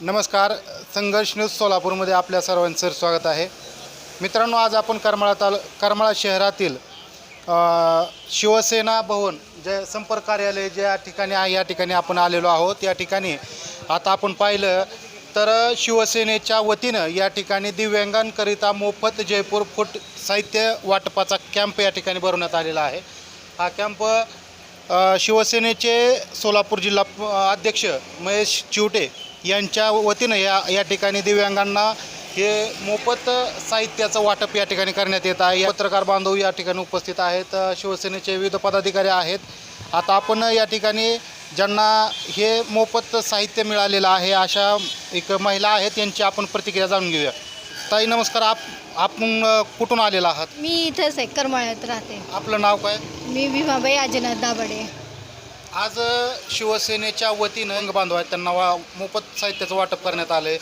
नमस्कार संघर्ष न्यूज सोलापूरमध्ये आपल्या सर्वांचं स्वागत आहे. मित्रांनो आज आपण करमाळा ताल करमाळा शहरातील शिवसेना भवन जे संपर्क कार्यालय ज्या ठिकाणी आहे या ठिकाणी आपण आलेलो आहोत. या ठिकाणी आता आपण पाहिलं तर शिवसेनेच्या वतीनं या ठिकाणी दिव्यांगांकरिता मोफत जयपूर फूट साहित्य वाटपाचा कॅम्प या ठिकाणी भरवण्यात आलेला आहे. हा कॅम्प शिवसेनेचे सोलापूर जिल्हा अध्यक्ष महेश चिवटे यांच्या वतीनं या या ठिकाणी दिव्यांगांना हे मोफत साहित्याचं वाटप या ठिकाणी करण्यात येत आहे. या पत्रकार बांधव या ठिकाणी उपस्थित आहेत. शिवसेनेचे विविध पदाधिकारी आहेत. आता आपण या ठिकाणी ज्यांना हे मोफत साहित्य मिळालेलं आहे अशा एक महिला आहेत यांची आपण प्रतिक्रिया जाणून घेऊया. ताई नमस्कार. आप आपण कुठून आलेला आहात? मी इथंच आहे करमाळ्यात राहते. आपलं नाव काय? मी भीमाबाई आजीनाथ दाभाडे. आज शिवसेनेच्या वतीनं अंग बांधव आहेत. त्यांना वा मोफत साहित्याचं वाटप करण्यात आलं आहे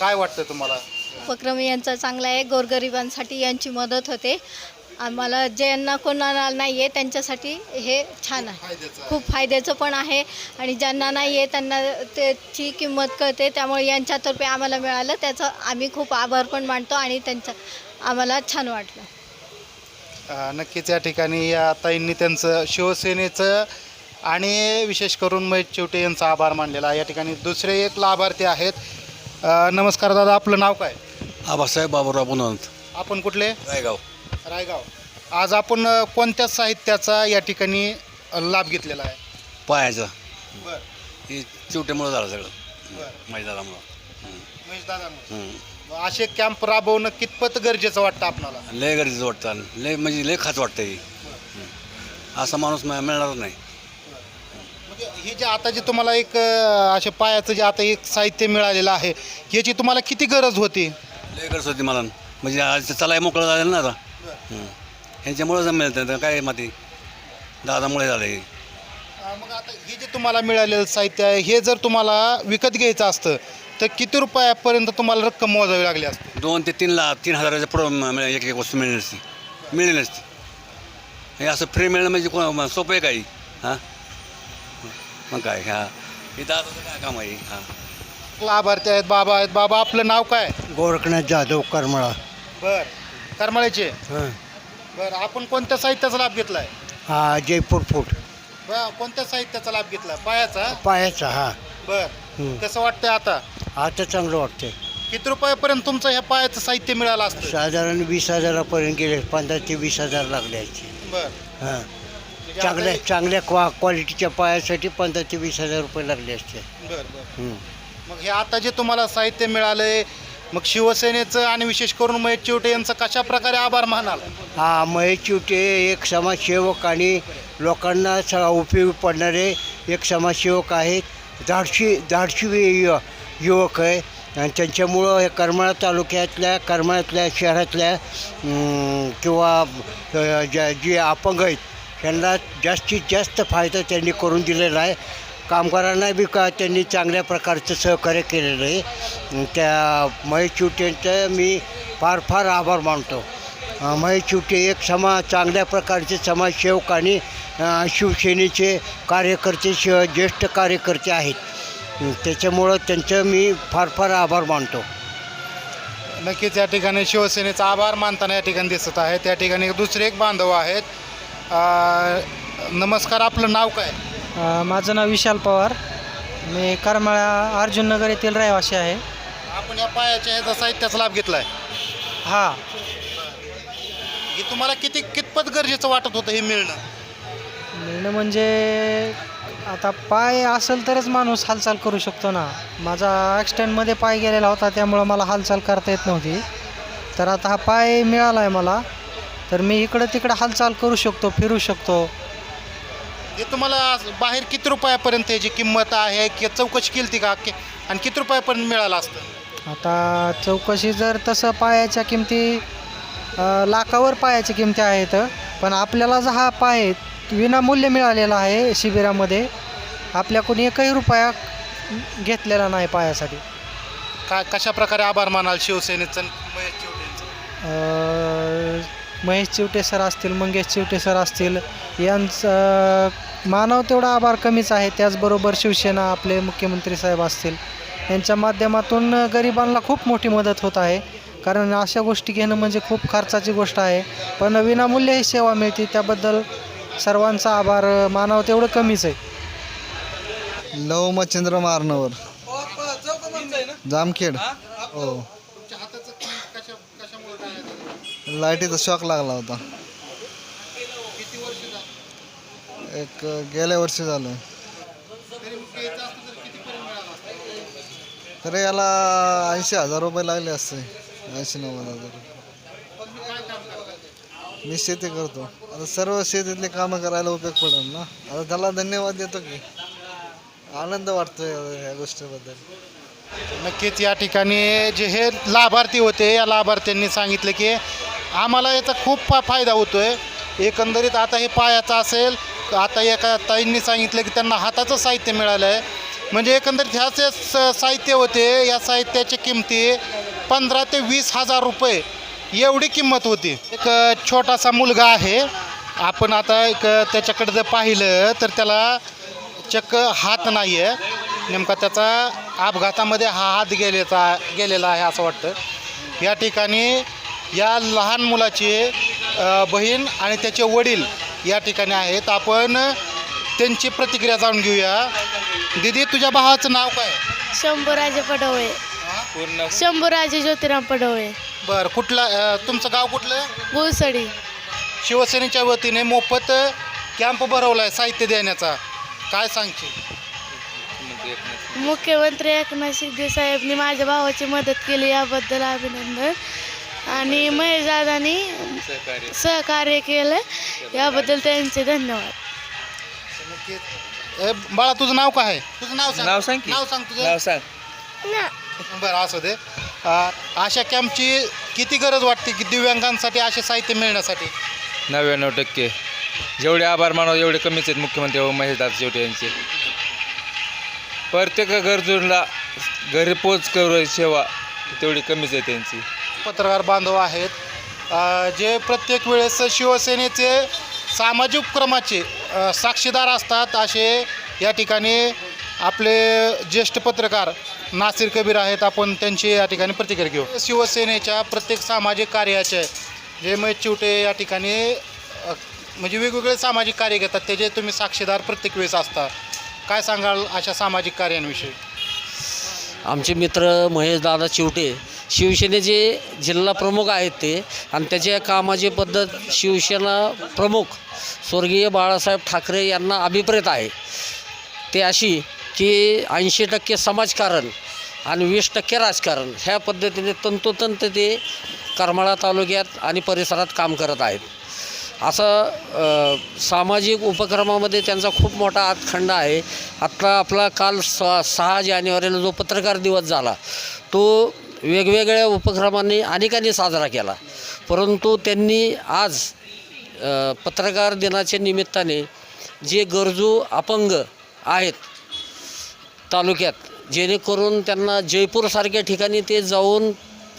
काय वाटतं तुम्हाला? उपक्रम यांचा चांगला आहे. गोरगरिबांसाठी यांची मदत होते. आम्हाला ज्यांना कोणाला नाही आहे त्यांच्यासाठी हे छान आहे. खूप फायद्याचं पण आहे. आणि ज्यांना नाही आहे त्यांना त्याची किंमत कळते. त्यामुळे यांच्यातर्फे आम्हाला मिळालं. त्याचं आम्ही खूप आभार पण मानतो आणि त्यांचं आम्हाला छान वाटलं. नक्कीच या ठिकाणी या ताईंनी त्यांचं शिवसेनेचं आणि विशेष करून महेश चिवटे यांचा आभार मानलेला आहे. या ठिकाणी दुसरे एक लाभार्थी आहेत. अ, नमस्कार दादा आपलं नाव काय? आबासाहेब बाबूराव पुनवंत. आपण कुठले? रायगाव. रायगाव. आज आपण अ, कोणत्या साहित्याचा या ठिकाणी अ, लाभ घेतलेला आहे? पायाचं. बरं. हे चिवट्यामुळं झालं सगळं. बरं. मैदानामुळं महेश दादा. असे कॅम्प राबवणं कितपत गरजेचं वाटतं आपणाला? लय गरजेचं वाटतं. लय म्हणजे लय खाच वाटतं हे. असा माणूस मिळ- मिळणार नाही. ही जे आता जे तुम्हाला एक अशा पायाचं जे आता एक साहित्य मिळालेलं आहे याची तुम्हाला किती गरज होती? लय गरज होती मला. म्हणजे आज चलाय मोकळं झालं ना आता. हं. ह्यांच्यामुळं मिळतं तर काय माती? दादामुळे झालं हे. अ, मग आता हे जे तुम्हाला मिळालेलं साहित्य आहे हे जर तुम्हाला विकत घ्यायचं असतं तर किती रुपयापर्यंत तुम्हाला रक्कम मोजावी लागली असते? दोन ते तीन लाख तीन हजाराच्या पुढं म- एक एक वस्तू मिळेल नसती मिळेल नसती हे असं फ्री मिळणं म्हणजे को सोपं आहे काही? हां? मग काय हे दादाचं काय काम आहे? हां. लाभार्थी आहेत बाबा आहेत. बाबा आपलं नाव काय? गोरखनाथ जाधव करमळा. बर. करमाळ्याचे? हं. बर आपण कोणत्या साहित्याचा लाभ घेतलाय? हा जयपूर फूट. बर कोणत्या साहित्याचा लाभ घेतला पायाचा? पायाचा हा. बर. हं. कसं वाटतंय आता? आता चांगलं वाटतंय. किती रुपयापर्यंत तुमचं ह्या पायाचं साहित्य मिळालं असतं? साधारण वीस हजारापर्यंत गेले पंधरा ते वीस हजार लागले बर. हां. चांगल्या आता- चांगल्या क्वा क्वालिटीच्या पायासाठी पंधरा ते वीस हजार रुपये लागले असते. बर बर. हं. मग हे आता जे तुम्हाला साहित्य मिळालंय मग शिवसेनेचं आणि विशेष करून महेश चिवटे यांचं कशा प्रकारे आभार मानाल? हा महेश चिवटे एक समाजसेवक आणि लोकांना स उपयोगी पडणारे एक समाजसेवक आहेत धाडशी धाडशी यु- युवक आहे आणि त्यांच्यामुळं हे करमाळा तालुक्यातल्या करमाळ्यातल्या शहरातल्या अं, किंवा अ, ज्या जे अपंग आहेत त्यांना जास्तीत जास्त फायदा त्यांनी करून दिलेला आहे. कामगारांना बी का त्यांनी चांगल्या प्रकारचं सहकार्य केलेलं आहे. त्या महेश चिवटेंचं मी फार फार आभार मानतो. महेश चिवटे एक समा चांगल्या प्रकारचे समाजसेवक आणि शिवसेनेचे कार्यकर्ते श ज्येष्ठ कार्यकर्ते आहेत. त्याच्यामुळं त्यांचं मी फार फार आभार मानतो. नक्कीच या ठिकाणी शिवसेनेचा आभार मानताना या ठिकाणी दिसत आहे. त्या ठिकाणी दुसरे एक बांधव आहेत. नमस्कार आपलं नाव काय? अ, माझं नाव विशाल पवार. मी करमाळा अर्जुननगर येथील रहिवासी आहे. आपण या पायाच्या ह्याचा साहित्याचा लाभ घेतलाय. हा. हे तुम्हाला किती कितपत गरजेचं वाटत होतं हे मिळणं? मिळणं म्हणजे आता पाय असेल तरच माणूस हालचाल करू शकतो ना. माझा ॲक्सिडेंटमध्ये पाय गेलेला होता त्यामुळं मला हालचाल करता येत नव्हती. तर आता हा पाय मिळाला आहे मला. तर मी इकडं तिकडं हालचाल करू शकतो फिरू शकतो. हे तुम्हाला बाहेर किती रुपयापर्यंत याची किंमत आहे? की चौकशी केली का? की- आणि किती रुपयापर्यंत मिळालं असतं? आता चौकशी जर तसं पायाच्या किमती अ, लाखावर पायाच्या किमती आहेत पण आपल्याला जो हा पाय विनामूल्य मिळालेला आहे शिबिरामध्ये आपल्याकडून एकही रुपया घेतलेला नाही पायासाठी. का कशा प्रकारे आभार मानाल शिवसेनेचं आणि महेश अ, महेश चिवटे सर असतील मंगेश चिवटे सर असतील यांचं मानव तेवढा आभार कमीच आहे. त्याचबरोबर शिवसेना आपले मुख्यमंत्री साहेब असतील. यांच्या माध्यमातून गरिबांना खूप मोठी मदत होत आहे. कारण अशा गोष्टी घेणं म्हणजे खूप खर्चाची गोष्ट आहे. पण विनामूल्य ही सेवा मिळते. त्याबद्दल सर्वांचा आभार. मानावं तेवढं कमीच आहे. लव मच्छिंद्र मारणावर जामखेड. हो. लाईटीचा शॉक लागला होता. एक गेल्या वर्षी झालं. तर याला ऐंशी हजार रुपये लागले असते. ऐंशी नव्वद हजार मी शेती करतो. आता सर्व शेतीतले कामं करायला उपयोग पडेल ना. आता त्याला धन्यवाद देतो की. आनंद वाटतो या या गोष्टीबद्दल. नक्कीच या ठिकाणी जे हे लाभार्थी होते या लाभार्थ्यांनी सांगितलं की आम्हाला याचा खूप फा फायदा होतो आहे एकंदरीत आता हे पायाचं असेल आता एका ताईंनी सांगितलं की त्यांना हाताचं साहित्य मिळालं आहे म्हणजे एकंदरीत ह्याचे स साहित्य होते या साहित्याची किमती पंधरा ते वीस हजार रुपये. एवढी किंमत होती. एक छोटासा मुलगा आहे. आपण आता एक त्याच्याकडे जर पाहिलं तर त्याला चक्क हात नाही आहे नेमका त्याचा अपघातामध्ये हा हात गेलेचा गेलेला आहे असं वाटतं. या ठिकाणी या लहान मुलाची बहीण आणि त्याचे वडील या ठिकाणी आहेत. आपण त्यांची प्रतिक्रिया जाणून घेऊया. दिदी तुझ्या भावाचं नाव काय? शंभूराजे पडवळे. शंभूराजे ज्योतिराम पडवळे. बरं कुठला अ, तुमचं गाव कुठलं? गुळसडी शिवसेनेच्या वतीने मोफत कॅम्प भरवला आहे साहित्य देण्याचा. काय सांगशील? मुख्यमंत्री एकनाथ शिंदे साहेबनी माझ्या भावाची मदत केली याबद्दल अभिनंदन. आणि महेश दादानी सहकार्य केलं. याबद्दल त्यांचे धन्यवाद. ए, बाळा तुझं नाव काय आहे? तुझं नाव सांग. नाव सांग की. नाव सांग तुझं. नाव सांग. बरं असू दे. अशा कॅम्पची किती गरज वाटते की दिव्यांगांसाठी असे साहित्य मिळण्यासाठी? नव्याण्णव टक्के. जेवढे आभार मानव एवढे कमीच आहेत मुख्यमंत्री व महेशदास शेवटे यांचे. प्रत्येक गरजूला घरी पोच करू सेवा तेवढी कमीच आहे त्यांची. पत्रकार बांधव आहेत. जे प्रत्येक वेळेस शिवसेनेचे सामाजिक उपक्रमाचे साक्षीदार असतात असे या ठिकाणी आपले ज्येष्ठ पत्रकार नासिर कबीर आहेत. आपण त्यांची या ठिकाणी प्रतिक्रिया घेऊ. शिवसेनेच्या प्रत्येक सामाजिक कार्याचे जे मग चिवटे या ठिकाणी म्हणजे वेगवेगळे सामाजिक कार्य घेतात त्याचे तुम्ही साक्षीदार प्रत्येक वेळेस असता. काय सांगाल अशा सामाजिक कार्यांविषयी? आमचे मित्र महेशदादा चिवटे शिवसेनेचे जिल्हा प्रमुख आहेत ते आणि त्याच्या कामाची पद्धत शिवसेना प्रमुख स्वर्गीय बाळासाहेब ठाकरे यांना अभिप्रेत आहे. ते अशी की ऐंशी टक्के समाजकारण आणि वीस टक्के राजकारण ह्या पद्धतीने तंतोतंत ते करमाळा तालुक्यात आणि परिसरात काम करत आहेत. असं सामाजिक उपक्रमामध्ये त्यांचा खूप मोठा आतखंड आहे. आत्ता आपला काल स सहा जानेवारीला जो पत्रकार दिवस झाला तो वेगवेगळ्या उपक्रमांनी अनेकांनी साजरा केला. परंतु त्यांनी आज पत्रकार दिनाच्या निमित्ताने जे गरजू अपंग आहेत तालुक्यात जेणेकरून त्यांना जयपूरसारख्या ठिकाणी ते जाऊन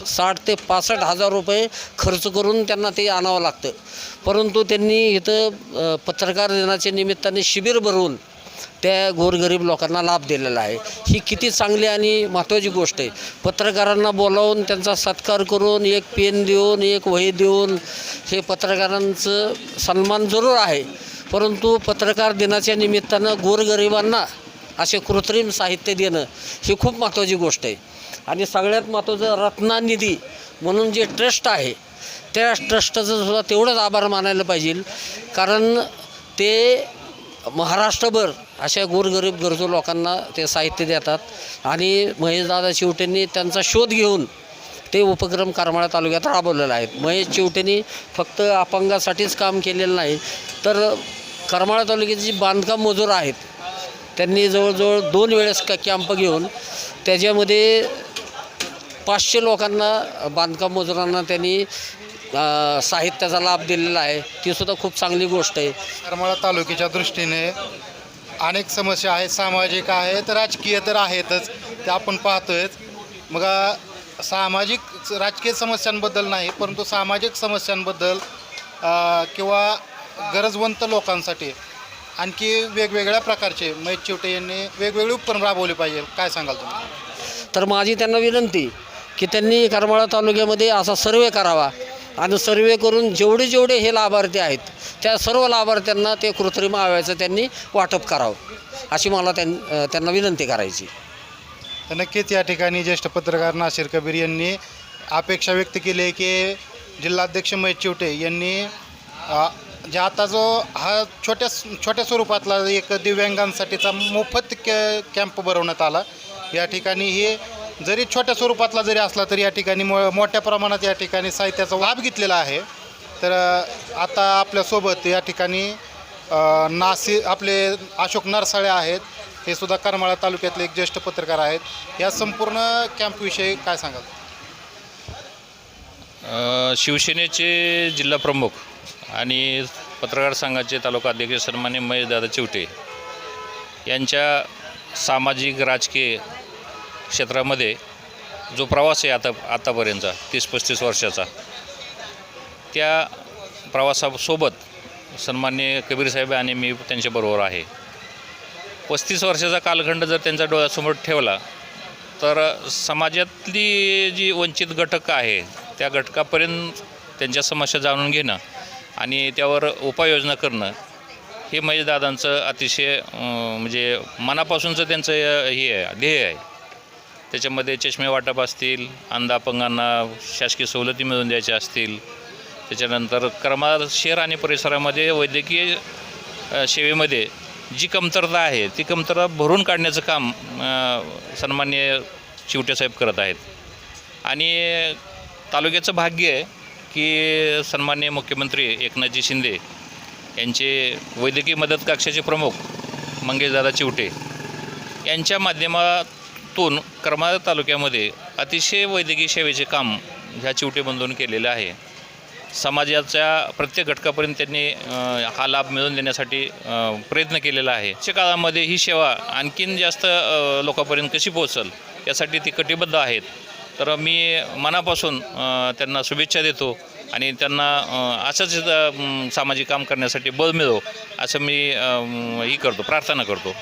साठ ते पासष्ट हजार रुपये खर्च करून त्यांना ते आणावं लागतं. परंतु त्यांनी इथं पत्रकार दिनाच्या निमित्ताने शिबिर भरवून त्या गोरगरीब लोकांना लाभ दिलेला आहे. ही किती चांगली आणि महत्त्वाची गोष्ट आहे. पत्रकारांना बोलावून त्यांचा सत्कार करून एक पेन देऊन एक वही देऊन हे पत्रकारांचं सन्मान जरूर आहे. परंतु पत्रकार दिनाच्या निमित्तानं गोरगरिबांना असे कृत्रिम साहित्य देणं ही खूप महत्त्वाची गोष्ट आहे. आणि सगळ्यात महत्त्वाचं रत्नानिधी म्हणून जे ट्रस्ट आहे त्या ट्रस्टचं सुद्धा तेवढंच आभार मानायला पाहिजे. कारण ते महाराष्ट्रभर अशा गोरगरीब गरजू लोकांना ते साहित्य देतात. आणि महेशदादा चिवटेंनी त्यांचा शोध घेऊन ते उपक्रम करमाळा तालुक्यात राबवलेला आहे. महेश चिवटेंनी फक्त अपंगासाठीच काम केलेलं नाही तर करमाळा तालुक्याचे जी बांधकाम मजूर आहेत त्यांनी जवळजवळ दोन वेळेस क कॅम्प घेऊन त्याच्यामध्ये पाचशे लोकांना बांधकाम मजुरांना त्यांनी अ, साहित्याचा लाभ दिलेला आहे. ती सुद्धा खूप चांगली गोष्ट आहे. करमाळा तालुक्याच्या दृष्टीने अनेक समस्या आहेत सामाजिक आहेत राजकीय तर आहेतच ते आपण पाहतोयच मग सामाजिक राजकीय समस्यांबद्दल नाही परंतु सामाजिक समस्यांबद्दल किंवा गरजवंत लोकांसाठी आणखी वेगवेगळ्या प्रकारचे महेश चिवटे यांनी वेगवेगळे उपक्रम राबवले पाहिजे. काय सांगाल तुम्ही? तर माझी त्यांना विनंती की त्यांनी करमाळा तालुक्यामध्ये असा सर्वे करावा. आणि सर्वे करून जेवढे जेवढे हे लाभार्थी आहेत त्या सर्व लाभार्थ्यांना ते कृत्रिम आव्याचं त्यांनी वाटप करावं अशी मला त्यां त्यांना विनंती करायची. तर नक्कीच या ठिकाणी ज्येष्ठ पत्रकार नाशिर कबीर यांनी अपेक्षा व्यक्त केली आहे की जिल्हाध्यक्ष महेश चिवटे यांनी जे आता जो हा छोट्या छोट्या स्वरूपातला एक दिव्यांगांसाठीचा मोफत कॅ कॅम्प भरवण्यात आला. या ठिकाणी हे जरी छोट्या स्वरूपातला जरी असला तरी या ठिकाणी मो मोठ्या प्रमाणात या ठिकाणी साहित्याचा लाभ घेतलेला आहे. तर आता आपल्यासोबत या ठिकाणी नासी आपले अशोक नरसाळे आहेत. हे सुद्धा करमाळा तालुक्यातले एक ज्येष्ठ पत्रकार आहेत. या संपूर्ण कॅम्पविषयी काय सांगाल? शिवसेनेचे जिल्हा प्रमुख आणि पत्रकार संघाचे तालुका अध्यक्ष सन्मान्य महेशदादा चिवटे यांच्या सामाजिक राजकीय क्षेत्रामध्ये जो प्रवास आहे आता आतापर्यंतचा तीस पस्तीस वर्षाचा त्या प्रवासासोबत सन्मान्य कबीर साहेब आणि मी त्यांच्याबरोबर आहे. पस्तीस वर्षाचा कालखंड जर त्यांचा डोळ्यासमोर ठेवला तर समाजातली जी वंचित घटक आहे त्या घटकापर्यंत त्यांच्या समस्या जाणून घेणं आणि त्यावर उपाययोजना करणं हे महेशदादांचं अतिशय म्हणजे मनापासूनचं त्यांचं हे आहे ध्येय आहे. त्याच्यामध्ये चष्मे वाटप असतील अंध अपंगांना शासकीय सवलती मिळवून द्यायच्या असतील. त्याच्यानंतर करमाळ शहर आणि परिसरामध्ये वैद्यकीय सेवेमध्ये जी कमतरता आहे ती कमतरता भरून काढण्याचं काम सन्मान्य चिवटेसाहेब करत आहेत. आणि तालुक्याचं भाग्य आहे की सन्मान्य मुख्यमंत्री एकनाथजी शिंदे यांचे वैद्यकीय मदत कक्षाचे प्रमुख मंगेशदादा चिवटे यांच्या माध्यमात माध्यमातून करमाळा तालुक्यामध्ये अतिशय वैद्यकीय सेवेचे काम ह्या चिवटेबंधून केलेलं आहे. समाजाच्या प्रत्येक घटकापर्यंत त्यांनी हा लाभ मिळवून देण्यासाठी प्रयत्न केलेला आहे. आजच्या काळामध्ये ही सेवा आणखीन जास्त लोकांपर्यंत कशी पोहोचल यासाठी ती कटिबद्ध आहेत. तर मी मनापासून त्यांना शुभेच्छा देतो आणि त्यांना असंच सामाजिक काम करण्यासाठी बळ मिळो असं मी ही करतो प्रार्थना करतो.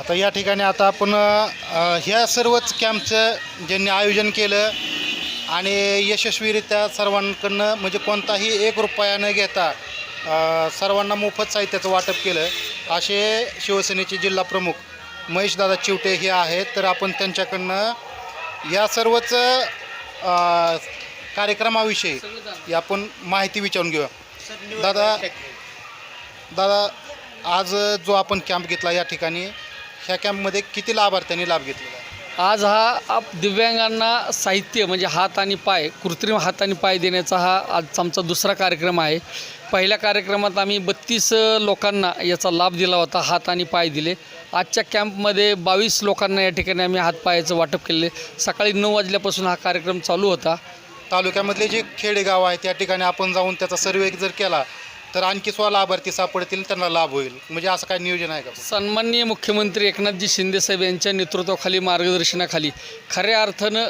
आता या ठिकाणी आता आपण ह्या सर्वच कॅम्पचं ज्यांनी आयोजन केलं आणि यशस्वीरित्या सर्वांकडनं म्हणजे कोणताही एक रुपया न घेता सर्वांना मोफत साहित्याचं वाटप केलं. असे शिवसेनेचे जिल्हा प्रमुख महेशदादा चिवटे हे आहेत. तर आपण त्यांच्याकडनं या सर्वच कार्यक्रमाविषयी आपण माहिती विचारून घेऊया. दादा दादा आज जो आपण कॅम्प घेतला या ठिकाणी ह्या कॅम्पमध्ये किती लाभार्थ्यांनी लाभ घेतलेला आहे? आज हा आप दिव्यांगांना साहित्य म्हणजे हात आणि पाय कृत्रिम हात आणि पाय देण्याचा हा आज आमचा दुसरा कार्यक्रम आहे. पहिल्या कार्यक्रमात आम्ही बत्तीस लोकांना याचा लाभ दिला होता हात आणि पाय दिले. आजच्या कॅम्पमध्ये बावीस लोकांना या ठिकाणी आम्ही हातपायाचं वाटप केले सकाळी नऊ वाजल्यापासून हा कार्यक्रम चालू होता. तालुक्यामधले जे खेडेगाव आहेत त्या ठिकाणी आपण जाऊन त्याचा सर्वे जर केला तर आणखी स्व लाभार्थी सापडतील त्यांना लाभ होईल. म्हणजे असं काय नियोजन आहे का? सन्माननीय मुख्यमंत्री एकनाथजी शिंदेसाहेब यांच्या नेतृत्वाखाली मार्गदर्शनाखाली खऱ्या अर्थानं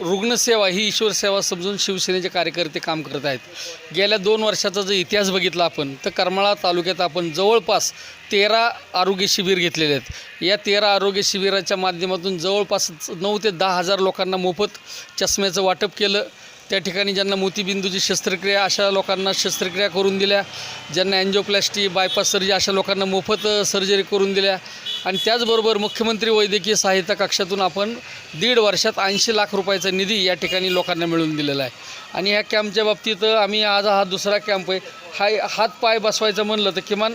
रुग्णसेवा ही ईश्वर सेवा समजून शिवसेनेचे कार्यकर्ते काम करत आहेत. गेल्या दोन वर्षाचा जर इतिहास बघितला आपण तर करमाळा तालुक्यात आपण जवळपास तेरा आरोग्य शिबिर घेतलेले आहेत. या तेरा आरोग्य शिबिराच्या माध्यमातून जवळपास नऊ ते दहा हजार लोकांना मोफत चष्म्याचं वाटप केलं. त्या ठिकाणी ज्यांना मोतीबिंदूची शस्त्रक्रिया अशा लोकांना शस्त्रक्रिया करून दिल्या. ज्यांना अँजिओप्लॅस्टी बायपास सर्जरी अशा लोकांना मोफत सर्जरी करून दिल्या. आणि त्याचबरोबर मुख्यमंत्री वैद्यकीय सहायता कक्षातून आपण दीड वर्षात ऐंशी लाख रुपयाचा निधी या ठिकाणी लोकांना मिळवून दिलेला आहे. आणि ह्या कॅम्पच्या बाबतीत आम्ही आज हा दुसरा कॅम्प आहे. हा हात पाय बसवायचं म्हणलं तर किमान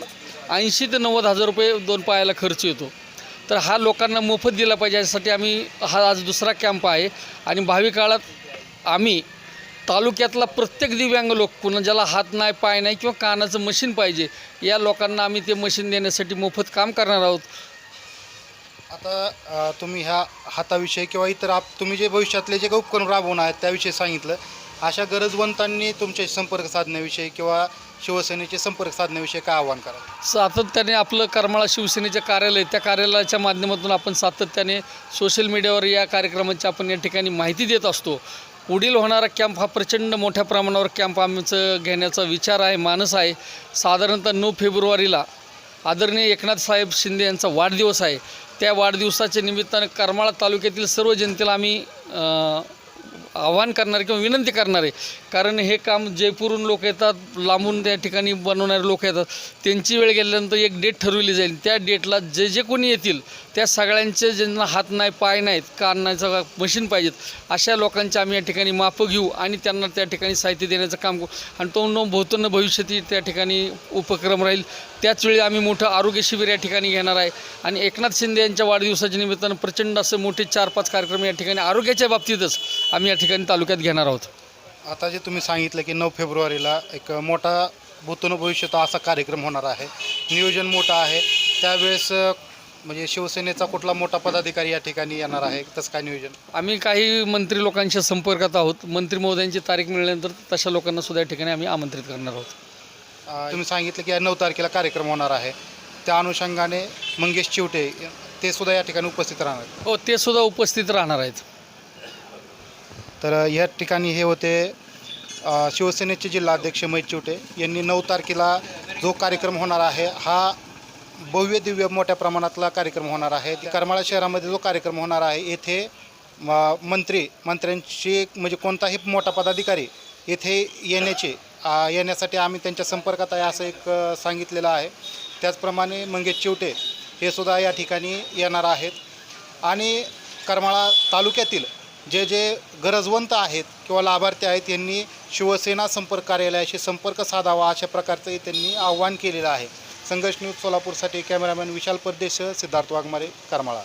ऐंशी ते नव्वद हजार रुपये दोन पायाला खर्च येतो. तर हा लोकांना मोफत दिला पाहिजे यासाठी आम्ही हा आज दुसरा कॅम्प आहे. आणि भावी काळात आम्ही तालुक्यातला प्रत्येक दिव्यांग लोक कुणा ज्याला हात नाही पाय नाही किंवा कानाचं मशीन पाहिजे या लोकांना आम्ही ते मशीन देण्यासाठी मोफत काम करणार आहोत. आता अ, तुम्ही ह्या हाताविषयी किंवा इतर आप तुम्ही जे भविष्यातले जे काही उपक्रम राबवणार आहेत त्याविषयी सांगितलं. अशा गरजवंतांनी तुमचे संपर्क साधण्याविषयी किंवा शिवसेनेचे संपर्क साधण्याविषयी काय आव्हान करा सातत्याने आपलं करमाळा शिवसेनेचे कार्यालय त्या कार्यालयाच्या माध्यमातून आपण सातत्याने सोशल मीडियावर या कार्यक्रमाची आपण या ठिकाणी माहिती देत असतो. पुढील होणारा कॅम्प हा प्रचंड मोठ्या प्रमाणावर कॅम्प आमचं घेण्याचा विचार आहे मानस आहे. साधारणतः नऊ फेब्रुवारीला आदरणीय एकनाथ साहेब शिंदे यांचा वाढदिवस आहे. त्या वाढदिवसाच्या निमित्तानं करमाळा तालुक्यातील सर्व जनतेला आम्ही आवाहन आव्हान करणारे किंवा विनंती करणारे कारण हे काम जयपूरहून लोक येतात लांबून त्या ठिकाणी बनवणारे लोक येतात. त्यांची वेळ गेल्यानंतर एक डेट ठरवली जाईल. त्या डेटला जे जे कोणी येतील त्या सगळ्यांचे ज्यांना हात नाही पाय नाहीत कान कानाचं मशीन पाहिजेत अशा लोकांचे आम्ही या ठिकाणी मापं घेऊ आणि त्यांना त्या ठिकाणी साहित्य देण्याचं काम करू. आणि तो न भोवतनं भविष्यातील त्या ठिकाणी उपक्रम राहील. त्याचवेळी आम्ही मोठं आरोग्य शिबिर या ठिकाणी घेणार आहे. आणि एकनाथ शिंदे यांच्या वाढदिवसाच्या निमित्तानं प्रचंड असं मोठे चार पाच कार्यक्रम या ठिकाणी आरोग्याच्या बाबतीतच आम्ही या ठिकाणी तालुक्यात घेणार आहोत. आता जे तुम्ही सांगितलं की नऊ फेब्रुवारीला एक मोठा भूतून भविष्यात असा कार्यक्रम होणार आहे. नियोजन मोठं आहे. त्यावेळेस म्हणजे शिवसेनेचा कुठला मोठा पदाधिकारी या ठिकाणी येणार आहे? तसं काय नियोजन? आम्ही काही मंत्री लोकांच्या संपर्कात आहोत. मंत्री महोदयांची तारीख मिळाल्यानंतर तशा लोकांना सुद्धा या ठिकाणी आम्ही आमंत्रित करणार आहोत. तुम्ही सांगितलं की या नऊ तारखेला कार्यक्रम होणार आहे. त्या अनुषंगाने मंगेश चिवटे ते सुद्धा या ठिकाणी उपस्थित राहणार आहेत. हो ते सुद्धा उपस्थित राहणार आहेत. तर या ठिकाणी हे होते शिवसेनेचे जिल्हाध्यक्ष महेश चिवटे यांनी नऊ तारखेला जो कार्यक्रम होणार आहे हा भव्य दिव्य मोठ्या प्रमाणातला कार्यक्रम होणार आहे. करमाळा शहरामध्ये जो कार्यक्रम होणार आहे येथे म- मंत्री मंत्र्यांची म्हणजे कोणताही मोठा पदाधिकारी येथे येण्याचे येण्यासाठी आम्ही त्यांच्या संपर्कात आहे असं एक सांगितलेलं आहे. त्याचप्रमाणे मंगेश चिवटे हे सुद्धा या ठिकाणी येणार आहेत. आणि करमाळा तालुक्यातील जे जे गरजवंत आहेत किंवा लाभार्थी आहेत यांनी शिवसेना संपर्क कार्यालयाशी संपर्क साधावा अशा प्रकारचंही त्यांनी आव्हान केलेलं आहे. संघर्ष न्यूज सोलापूरसाठी कॅमेरामॅन विशाल परदेश सिद्धार्थ वाघमारे करमाळा.